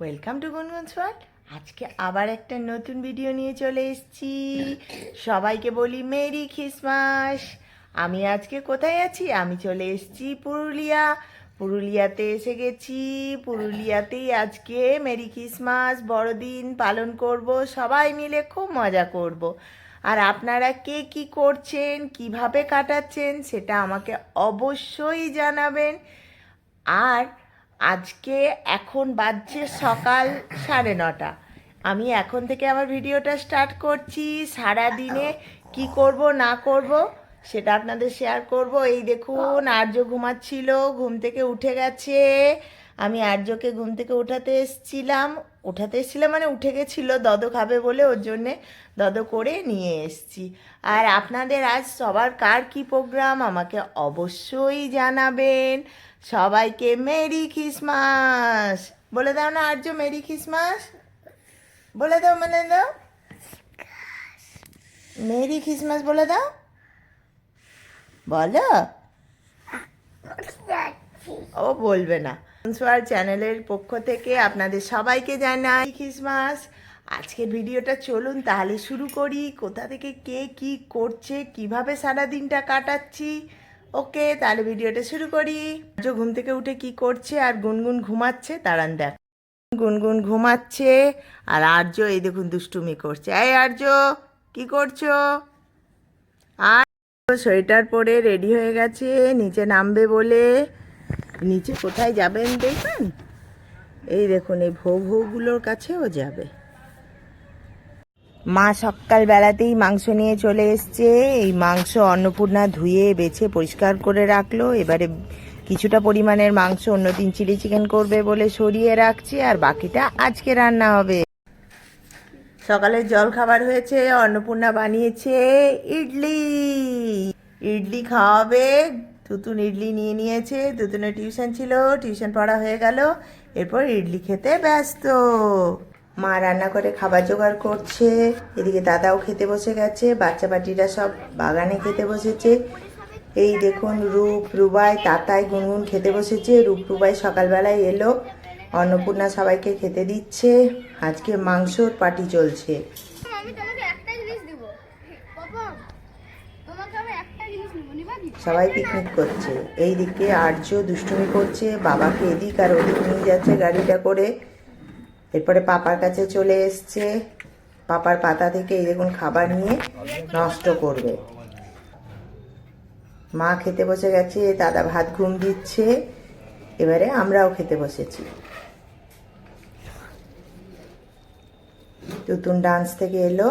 Welcome to গুনগুন সোয়াট আজকে আবার একটা নতুন ভিডিও নিয়ে চলে এসেছি। সবাইকে বলি মেরি খ্রিসমাস। আমি আজকে কোথায় আছি? আমি চলে এসেছি পুরুলিয়া। পুরুলিয়াতে এসে গেছি। পুরুলিয়াতেই আজকে মেরি খ্রিসমাস, বড়দিন পালন করব। সবাই মিলে খুব মজা করব। আর আপনারা কে কি করছেন, কীভাবে কাটাচ্ছেন, সেটা আমাকে অবশ্যই জানাবেন। আর আজকে এখন বাজছে সকাল সাড়ে নটা। আমি এখন থেকে আমার ভিডিওটা স্টার্ট করছি। সারা দিনে কি করব, না করব, সেটা আপনাদের শেয়ার করব। এই দেখুন, আর্য ঘুমাচ্ছিল, ঘুম থেকে উঠে গেছে। আমি আর্যকে ঘুম থেকে উঠাতে এসছিলাম। উঠাতে এসছিলাম মানে উঠে গেছিল দদ খাবে বলে ওর জন্যে দদ করে নিয়ে এসছি। আর আপনাদের আজ সবার কার কি প্রোগ্রাম আমাকে অবশ্যই জানাবেন। সবাইকে মেরি খ্রিসমাস। বলে দাও না আর্য, মেরি খ্রিসমাস। বলে দাও মানে দাও। মেরি খ্রিসমাস বলে দাও। বলো। ও বলবে না। সোয়ার চ্যানেলের পক্ষ থেকে আপনাদের সবাইকে জানাই খ্রিসমাস আজকের ভিডিওটা চলুন তাহলে শুরু করি। কোথা থেকে কে কি করছে, কীভাবে সারা দিনটা কাটাচ্ছি? ওকে, তাহলে ভিডিওটা শুরু করি। আর্য ঘুম থেকে উঠে কি করছে আর গুনগুন ঘুমাচ্ছে, দাঁড়ান দেখ। গুনগুন ঘুমাচ্ছে আর আর্য, এই দেখুন, দুষ্টুমি করছে। এই আর্য, কি করছ? আর সোয়েটার পরে রেডি হয়ে গেছে, নিচে নামবে বলে। নিচে কোথায় যাবেন দেখবেন? এই দেখুন, এই ভৌ ভৌগুলোর কাছেও যাবে। মা সকালবেলাতেই মাংস নিয়ে চলে এসছে। এই মাংস অন্নপূর্ণা ধুয়ে, বেছে, পরিষ্কার করে রাখল। এবারে কিছুটা পরিমাণের মাংস অন্য দিন চিলি চিকেন করবে বলে সরিয়ে রাখছে। আর বাকিটা আজকে রান্না হবে। সকালের জল খাবার হয়েছে, অন্নপূর্ণা বানিয়েছে ইডলি। ইডলি খাওয়াবে তুতুন ইডলি নিয়ে নিয়েছে। তুতুনের টিউশন ছিল, টিউশন পড়া হয়ে গেল। এরপর ইডলি খেতে ব্যস্ত। মা রান্না করে খাবার জোগাড় করছে। এদিকে দাদাও খেতে বসে গেছে বাচ্চা বাটিরা সব বাগানে খেতে বসেছে। এই দেখুন, রূপ, রুবাই, তাতাই, গুনগুন খেতে বসেছে। রূপ, রুবাই সকালবেলায় এলো। অন্নপূর্ণা সবাইকে খেতে দিচ্ছে। আজকে মাংসর পার্টি চলছে। আমি তোমাকে জিনিস তোমাকে আমি সবাই পিকনিক করছে। এই দিকে আর্য দুষ্টুমি করছে, বাবাকে এদিক আর ওদিক নিয়ে যাচ্ছে গাড়িটা করে। এরপরে পাপার কাছে চলে এসছে। পাপার পাতা থেকে এই দেখুন খাবার নিয়ে নষ্ট করবে। মা খেতে বসে গেছে, দাদা ভাত ঘুম দিচ্ছে। এবারে আমরাও খেতে বসেছি। তুতুন ডান্স থেকে এলো।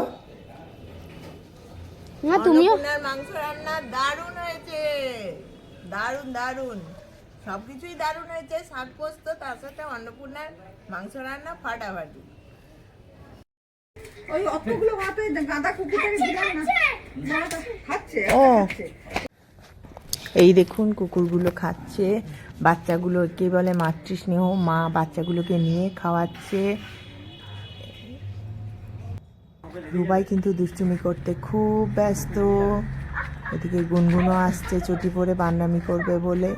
না তুমিও? মাংস রান্না দারুণ হয়েছে। দারুণ দারুণ। সবকিছুই দারুণ হয়েছে শাক পোস্ত তার সাথে অন্নপূর্ণার মাংস রান্না ফাটাফাটি। ওই অতগুলো গাঁদা কুকুরটাকে দিলাম না। খাচ্ছে। ও। এই দেখুন কুকুরগুলো খাচ্ছে। বাচ্চাগুলো কে বলে মাতৃস্নেহ মা বাচ্চাগুলোকে নিয়ে খাওয়াচ্ছে। রুবাই কিন্তু দুষ্টুমি করতে খুব ব্যস্ত এদিকে গুনগুনও আসছে চটি পরে বান্নামি করবে বলে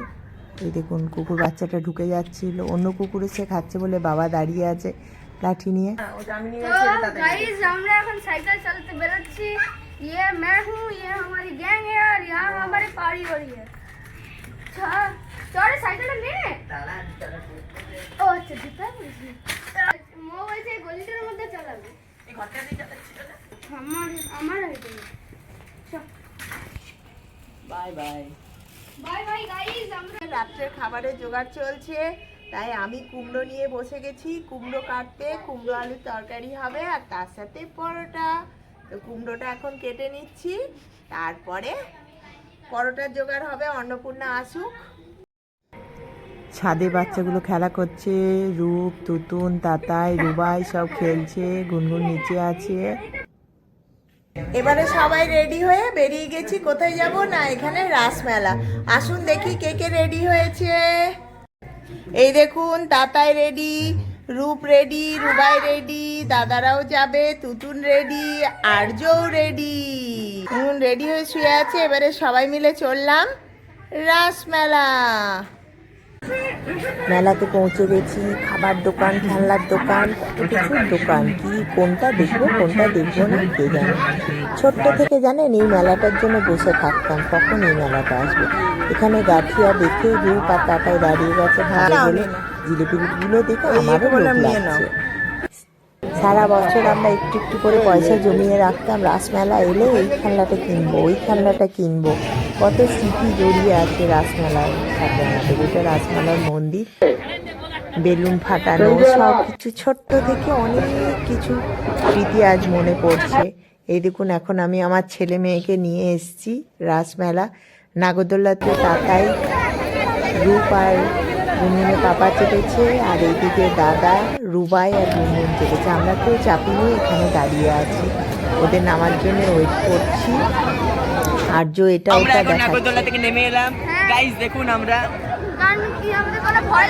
এই দেখুন কুকুর বাচ্চাটা ঢুকে যাচ্ছিল অন্য কুকুর এসে খাচ্ছে বলে বাবা দাঁড়িয়ে আছে লাঠি নিয়ে तो गाइस আমরা এখন সাইকেল চালাতে বেরোচ্ছি ये मैं हूँ ये हमारी गैंग है और यहाँ हमारी पार्टी हो रही है च- চলে সাইকেলটা নে ও আচ্ছা দিতে বলছি মো বলছে গলিটার মধ্যে চালাবে আমার আমার bye bye bye bye guys আমরা রাত্রের খাবারের জোগাড় চলছে তাই আমি কুমড়ো নিয়ে বসে গেছি। কুমড়ো কাটতে কুমড়ো আলুর তরকারি হবে আর তার সাথে পরোটা। তো কুমড়োটা এখন কেটে নিচ্ছি। তারপরে পরোটার জোগাড় হবে অন্নপূর্ণা আসুক। ছাদে বাচ্চাগুলো খেলা করছে, রূপ, তুতুন, তাতাই, রুবাই সব খেলছে, গুনগুন নিচে আছে। এবারে সবাই রেডি হয়ে বেরিয়ে গেছি, কোথায় যাব? না, এখানে রাসমেলা। আসুন দেখি কে কে রেডি হয়েছে। এই দেখুন, Tatai ready, Rup ready, Rubai ready, দাদারাও যাবে, তুতুন রেডি আর্যও রেডি। রেডি হয়ে শুয়ে আছে, এবারে সবাই মিলে চললাম রাসমেলা। মেলাতে পৌঁছে গেছি খাবার দোকান খেলনার দোকান কত কিছুর দোকান? কি কোনটা দেখব কোনটা দেখব না কে জানে। ছোট্ট থেকে জানেন এই মেলাটার জন্য বসে থাকতাম কখন এই মেলাটা আসবে? এখানে গাঠিয়া দেখে আর টাটায় দাঁড়িয়ে গেছে ভালো বলে। জিলিপিগুলো দেখে আমারও লোভ লাগছে। সারা বছর আমরা একটু একটু করে পয়সা জমিয়ে রাখতাম রাসমেলা এলে এই খেলনাটা কিনবো ওই খেলনাটা কিনবো। কত স্মৃতি জড়িয়ে আছে রাসমেলার সাথে আমাদের। এটা রাসমেলার মন্দির, বেলুন ফাটানো সব কিছু ছোট্ট থেকে অনেক কিছু স্মৃতি আজ মনে পড়ছে। এই দেখুন, এখন আমি আমার ছেলে মেয়েকে নিয়ে এসেছি রাসমেলা। নাগরদোল্লাতে তাতাই, রূপ আর গুনগুনে পাপা চেপেছে, আর এইদিকে দাদা, রুবাই আর গুনগুন চেপেছে। আমরা কেউ চাপিনি, এখানে দাঁড়িয়ে আছি। ওদের নামার জন্য ওয়েট করছি। আর্য এটা আমরা ওটা এখন দেখাচ্ছে। নাগরদোলা থেকে নেমে এলাম। গাইস দেখুন আমরা। কারণ কি আমাদের কোনো ভয়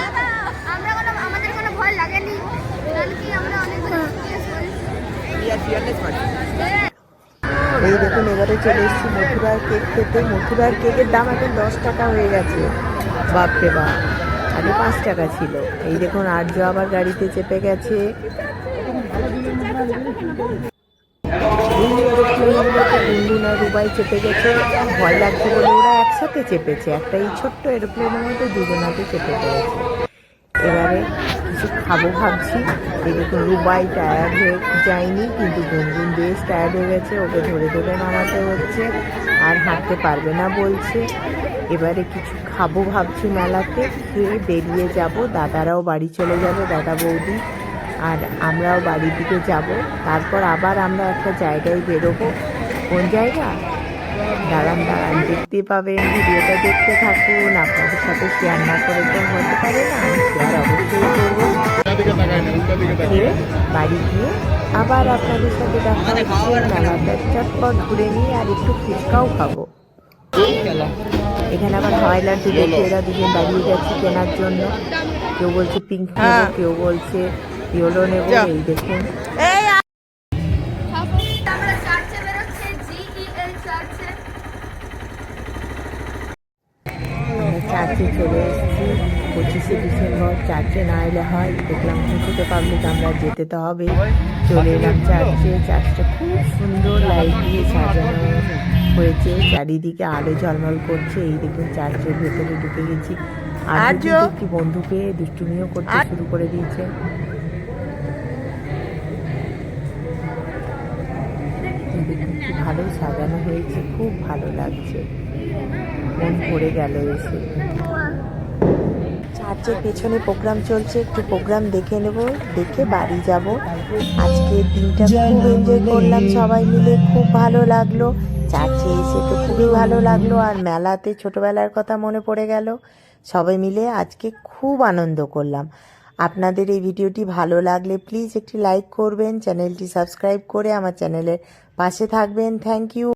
আমরা কোনো আমাদের কোনো ভয় লাগেনি। কারণ কি আমরা অনেক এই দেখুন এবারে চলে এসেছি মথুরার কেক খেতে। মথুরার কেকের দাম এখন দশ টাকা হয়ে গেছে। বাপরে বাপ আগে পাঁচ টাকা ছিল। এই দেখুন আর্য আবার গাড়িতে চেপে গেছে। গুনগুন আর রুবাই চেপে গেছে। ভয় লাগছে বলে ওরা একসাথে চেপেছে। একটা এই ছোট্ট এরোপ্লেনের মধ্যে দুজনাতে চেপে পড়েছে এবারে কিছু খাব ভাবছি। দেখুন, রুবাই টায়ার্ড হয়ে যায়নি, কিন্তু গুনগুন বেশ টায়ার্ড হয়ে গেছে। ওকে ধরে ধরে নামাতে হচ্ছে আর হাঁটতে পারবে না বলছে। এবারে কিছু খাব ভাবছি মেলাতে। খেয়ে বেরিয়ে যাব। দাদারাও বাড়ি চলে যাবে, দাদা বৌদি। আর আমরাও বাড়ির দিকে যাব। তারপর আবার আমরা একটা জায়গায় বেরোবো। কোন জায়গা? দাঁড়ান দাঁড়ান দেখতে পাবেন ভিডিওটা দেখতে থাকুন। আপনাদের সাথে শেয়ার না করে তো হতে পারে না। আমি শেয়ার অবশ্যই করব। বাড়ি গিয়ে আবার আপনাদের সাথে দেখা মেলাটা চটপট ঘুরে নিয়ে আর একটু ফুচকাও খাব। এখানে আবার হাওয়াই লাড্ডু দেখে এরা দুজন দাঁড়িয়ে গেছে কেনার জন্য। কেউ বলছে পিঙ্ক কেউ বলছে ইয়েলো নেব এই দেখুন চার্চে চলে এসেছি। পঁচিশে ডিসেম্বর চার্চে না এলে হয়। দেখলাম খুঁজতে পাবলিক আমরা যেতে তো হবে। চলে এলাম চার্চে। চার্চটা খুব সুন্দর লাইট দিয়ে সাজানো হয়েছে। চারিদিকে আলো ঝলমল করছে। এই দেখুন চার্চের ভেতরে ঢুকে গেছি। আর একটি বন্ধুকে দুষ্টুমিও করতে শুরু করে দিয়েছে। এই দেখুন কি ভালো সাজানো হয়েছে, খুব ভালো লাগছে। মন ভরে গেল এসে। চার্চের পেছনে প্রোগ্রাম চলছে, একটু প্রোগ্রাম দেখে নেব, দেখে বাড়ি যাব। আজকে দিনটা খুব এনজয় করলাম সবাই মিলে, খুব ভালো লাগল। চার্চে এসে তো খুবই ভালো লাগল, আর মেলাতে ছোটবেলার কথা মনে পড়ে গেল। সবাই মিলে আজকে খুব আনন্দ করলাম। আপনাদের এই ভিডিওটি ভালো লাগলে প্লিজ একটি লাইক করবেন, চ্যানেলটি সাবস্ক্রাইব করে আমার চ্যানেলের পাশে থাকবেন থ্যাংক ইউ।